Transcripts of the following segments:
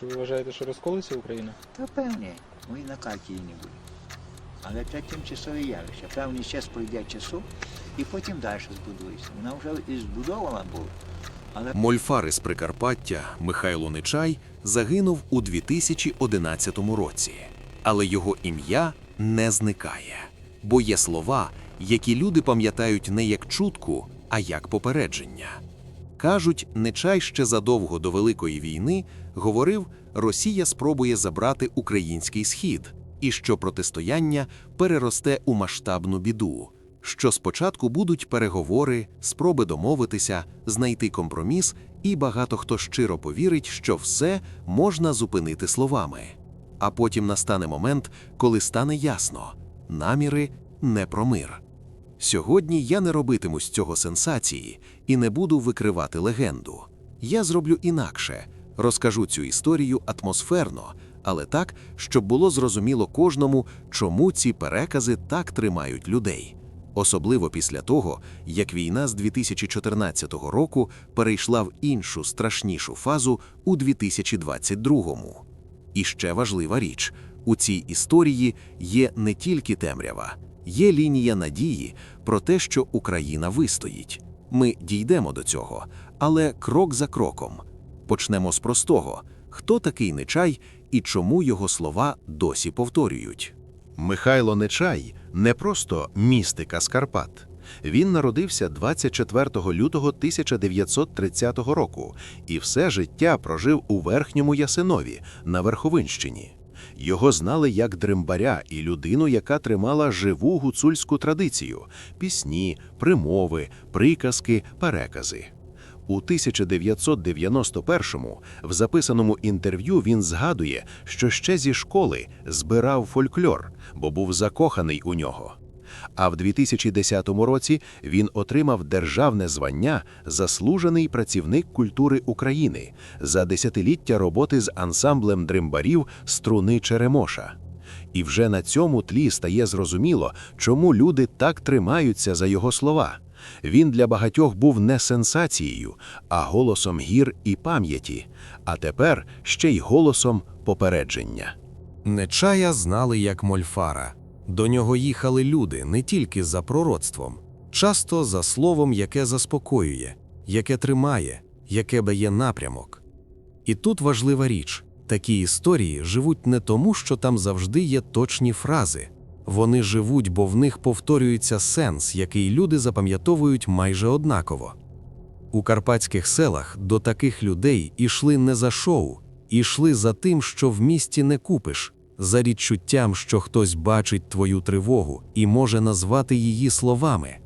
що ви вважаєте, що розколиться Україна? Та певні, ми на карті її не буде. Але це тимчасове явище. Певний час пройде часу і потім далі збудується. Вона вже і збудована була. Але Мольфар із Прикарпаття Михайло Нечай загинув у 2011 році, але його ім'я не зникає, бо є слова, які люди пам'ятають не як чутку, а як попередження. Кажуть, Нечай ще задовго до Великої війни говорив, Росія спробує забрати український схід, і що протистояння переросте у масштабну біду. Що спочатку будуть переговори, спроби домовитися, знайти компроміс, і багато хто щиро повірить, що все можна зупинити словами. А потім настане момент, коли стане ясно наміри не про мир. Сьогодні я не робитиму з цього сенсації і не буду викривати легенду. Я зроблю інакше, розкажу цю історію атмосферно, але так, щоб було зрозуміло кожному, чому ці перекази так тримають людей. Особливо після того, як війна з 2014 року перейшла в іншу страшнішу фазу у 2022. І ще важлива річ: у цій історії є не тільки темрява, є лінія надії про те, що Україна вистоїть. Ми дійдемо до цього, але крок за кроком. Почнемо з простого: хто такий Нечай і чому його слова досі повторюють. Михайло Нечай не просто містика з Карпат. Він народився 24 лютого 1930 року і все життя прожив у Верхньому Ясинові на Верховинщині. Його знали як дримбаря і людину, яка тримала живу гуцульську традицію: пісні, примови, приказки, перекази. У 1991-му в записаному інтерв'ю він згадує, що ще зі школи збирав фольклор, бо був закоханий у нього. А в 2010 році він отримав державне звання Заслужений працівник культури України за десятиліття роботи з ансамблем дримбарів Струни Черемоша. І вже на цьому тлі стає зрозуміло, чому люди так тримаються за його слова. Він для багатьох був не сенсацією, а голосом гір і пам'яті, а тепер ще й голосом попередження. Нечая знали як Мольфара. До нього їхали люди не тільки за пророцтвом, часто за словом, яке заспокоює, яке тримає, яке дає напрямок. І тут важлива річ: такі історії живуть не тому, що там завжди є точні фрази. Вони живуть, бо в них повторюється сенс, який люди запам'ятовують майже однаково. У карпатських селах до таких людей ішли не за шоу, ішли за тим, що в місті не купиш, за відчуттям, що хтось бачить твою тривогу і може назвати її словами.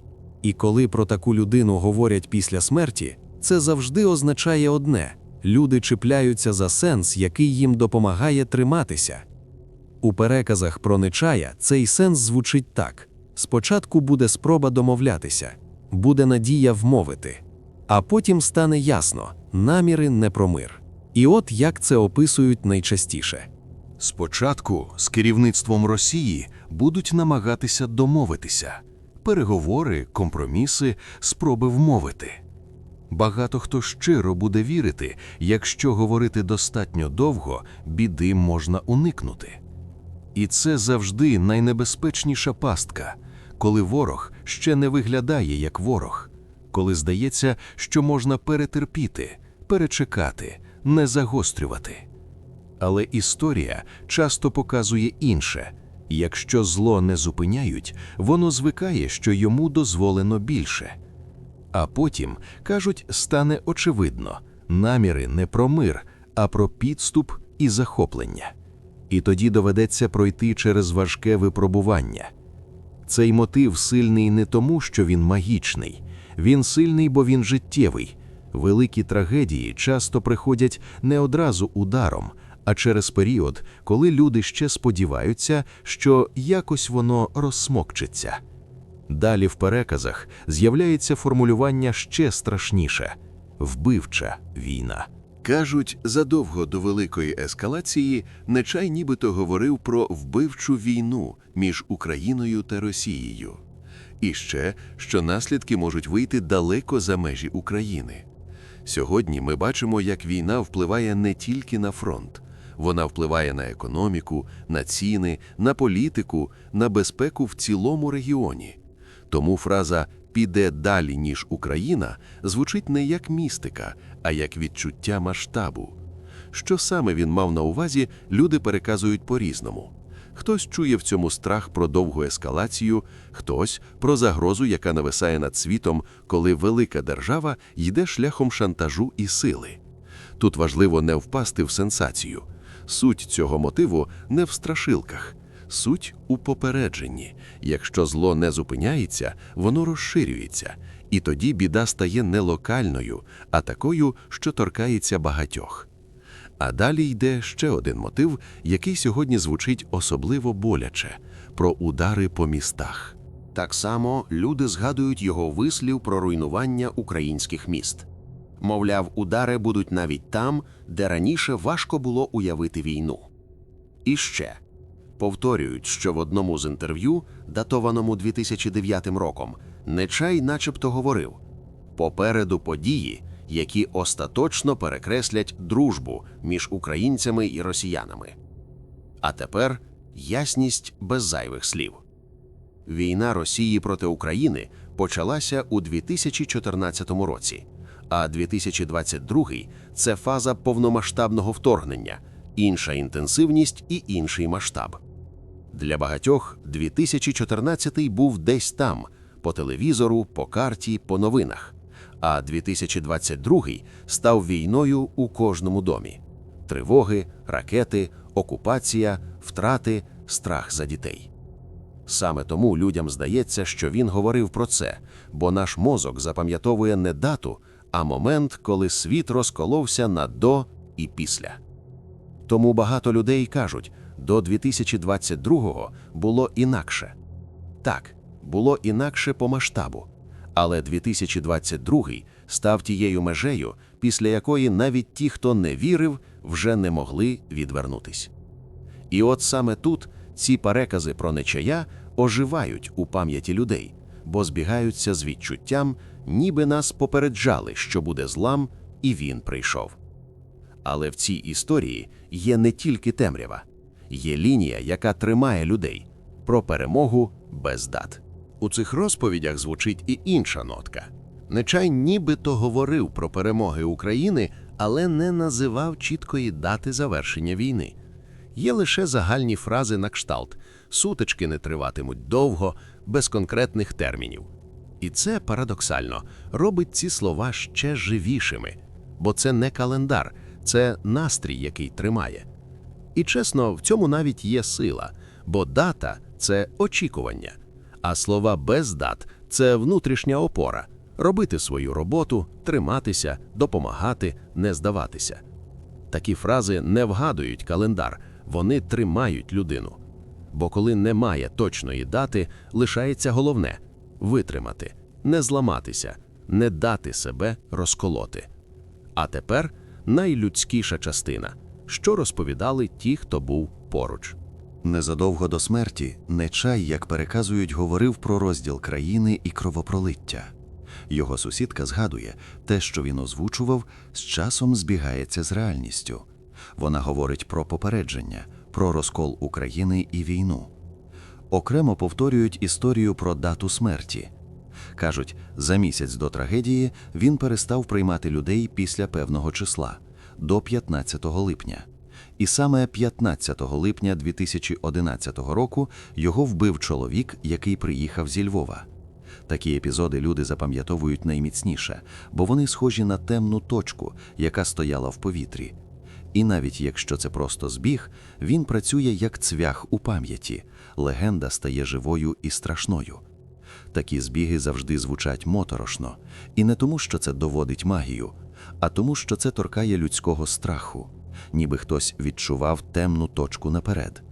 І коли про таку людину говорять після смерті, це завжди означає одне: люди чіпляються за сенс, який їм допомагає триматися. У переказах про Нечая цей сенс звучить так: спочатку буде спроба домовлятися, буде надія вмовити, а потім стане ясно наміри не про мир. І от як це описують найчастіше. Спочатку з керівництвом Росії будуть намагатися домовитися переговори, компроміси, спроби вмовити. Багато хто щиро буде вірити, якщо говорити достатньо довго, біди можна уникнути. І це завжди найнебезпечніша пастка, коли ворог ще не виглядає як ворог, коли здається, що можна перетерпіти, перечекати, не загострювати. Але історія часто показує інше. Якщо зло не зупиняють, воно звикає, що йому дозволено більше. А потім, кажуть, стане очевидно наміри не про мир, а про підступ і захоплення. І тоді доведеться пройти через важке випробування. Цей мотив сильний не тому, що він магічний, він сильний, бо він життєвий. Великі трагедії часто приходять не одразу ударом, а через період, коли люди ще сподіваються, що якось воно розсмокчиться. Далі в переказах з'являється формулювання ще страшніше вбивча війна. Кажуть, задовго до великої ескалації Нечай нібито говорив про вбивчу війну між Україною та Росією. І ще, що наслідки можуть вийти далеко за межі України. Сьогодні ми бачимо, як війна впливає не тільки на фронт, Вона впливає на економіку, на ціни, на політику, на безпеку в цілому регіоні. Тому фраза піде далі, ніж Україна звучить не як містика, а як відчуття масштабу. Що саме він мав на увазі, люди переказують по-різному. Хтось чує в цьому страх про довгу ескалацію, хтось про загрозу, яка нависає над світом, коли велика держава йде шляхом шантажу і сили. Тут важливо не впасти в сенсацію. Суть цього мотиву не в страшилках, суть у попередженні. Якщо зло не зупиняється, воно розширюється, і тоді біда стає не локальною, а такою, що торкається багатьох. А далі йде ще один мотив, який сьогодні звучить особливо боляче про удари по містах. Так само люди згадують його вислів про руйнування українських міст. Мовляв, удари будуть навіть там, де раніше важко було уявити війну. І ще повторюють, що в одному з інтерв'ю, датованому 2009 роком, Нечай начебто говорив: попереду події, які остаточно перекреслять дружбу між українцями і росіянами. А тепер ясність без зайвих слів. Війна Росії проти України почалася у 2014 році, а 2022 – це фаза повномасштабного вторгнення, інша інтенсивність і інший масштаб. Для багатьох 2014 був десь там, по телевізору, по карті, по новинах, а 2022 став війною у кожному домі. Тривоги, ракети, окупація, втрати, страх за дітей. Саме тому людям здається, що він говорив про це, бо наш мозок запам'ятовує не дату, а момент, коли світ розколовся на до і після. Тому багато людей кажуть, до 2022-го було інакше. Так, було інакше по масштабу, але 2022 став тією межею, після якої навіть ті, хто не вірив, вже не могли відвернутись. І от саме тут ці перекази про нечая оживають у пам'яті людей, бо збігаються з відчуттям, ніби нас попереджали, що буде злам, і він прийшов. Але в цій історії є не тільки темрява, є лінія, яка тримає людей про перемогу без дат. У цих розповідях звучить і інша нотка. Нечай нібито говорив про перемоги України, але не називав чіткої дати завершення війни. Є лише загальні фрази на кшталт сутички не триватимуть довго, без конкретних термінів. І це парадоксально робить ці слова ще живішими, бо це не календар, це настрій, який тримає. І чесно, в цьому навіть є сила, бо дата це очікування, а слова без дат це внутрішня опора робити свою роботу, триматися, допомагати, не здаватися. Такі фрази не вгадують календар, вони тримають людину. Бо коли немає точної дати, лишається головне витримати, не зламатися, не дати себе розколоти. А тепер найлюдськіша частина, що розповідали ті, хто був поруч. Незадовго до смерті Нечай, як переказують, говорив про розділ країни і кровопролиття. Його сусідка згадує, те, що він озвучував, з часом збігається з реальністю. Вона говорить про попередження, про розкол України і війну. Окремо повторюють історію про дату смерті. Кажуть, за місяць до трагедії він перестав приймати людей після певного числа до 15 липня. І саме 15 липня 2011 року його вбив чоловік, який приїхав зі Львова. Такі епізоди люди запам'ятовують найміцніше, бо вони схожі на темну точку, яка стояла в повітрі. І навіть якщо це просто збіг, він працює як цвях у пам'яті, легенда стає живою і страшною. Такі збіги завжди звучать моторошно, і не тому, що це доводить магію, а тому, що це торкає людського страху, ніби хтось відчував темну точку наперед.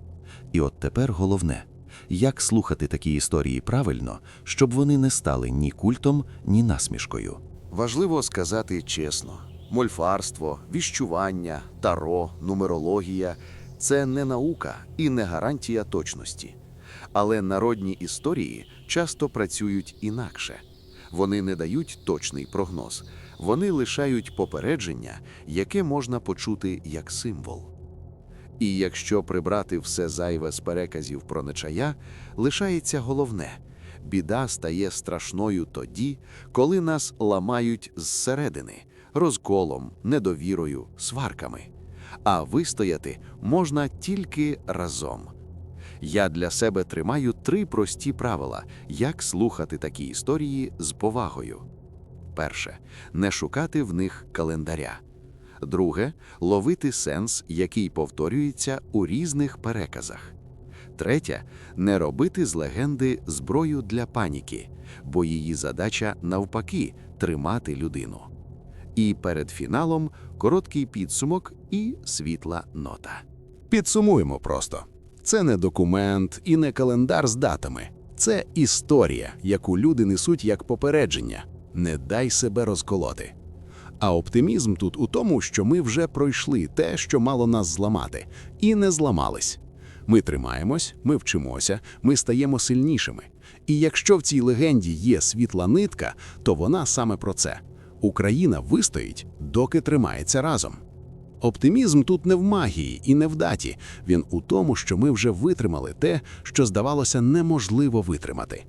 І от тепер головне як слухати такі історії правильно, щоб вони не стали ні культом, ні насмішкою. Важливо сказати чесно: мольфарство, віщування, таро, нумерологія це не наука і не гарантія точності. Але народні історії часто працюють інакше. Вони не дають точний прогноз, вони лишають попередження, яке можна почути як символ. І якщо прибрати все зайве з переказів про Нечая, лишається головне біда стає страшною тоді, коли нас ламають зсередини, розколом, недовірою, сварками. А вистояти можна тільки разом. Я для себе тримаю три прості правила, як слухати такі історії з повагою. Перше не шукати в них календаря. Друге ловити сенс, який повторюється у різних переказах. Третє не робити з легенди зброю для паніки, бо її задача навпаки тримати людину. І перед фіналом короткий підсумок і світла нота. Підсумуємо просто: це не документ і не календар з датами. Це історія, яку люди несуть як попередження. Не дай себе розколоти. А оптимізм тут у тому, що ми вже пройшли те, що мало нас зламати, і не зламались. Ми тримаємось, ми вчимося, ми стаємо сильнішими. І якщо в цій легенді є світла нитка, то вона саме про це. Україна вистоїть, доки тримається разом. Оптимізм тут не в магії і не в даті. Він у тому, що ми вже витримали те, що здавалося неможливо витримати.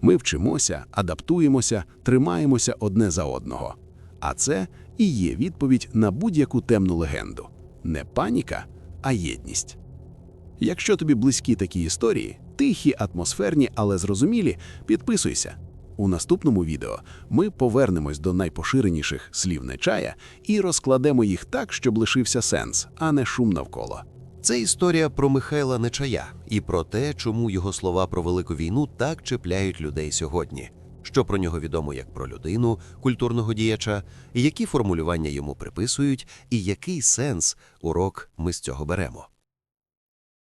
Ми вчимося, адаптуємося, тримаємося одне за одного. А це і є відповідь на будь-яку темну легенду. Не паніка, а єдність. Якщо тобі близькі такі історії, тихі, атмосферні, але зрозумілі, підписуйся. У наступному відео ми повернемось до найпоширеніших слів Нечая і розкладемо їх так, щоб лишився сенс, а не шум навколо. Це історія про Михайла Нечая і про те, чому його слова про велику війну так чіпляють людей сьогодні. Що про нього відомо як про людину, культурного діяча, які формулювання йому приписують, і який сенс урок ми з цього беремо.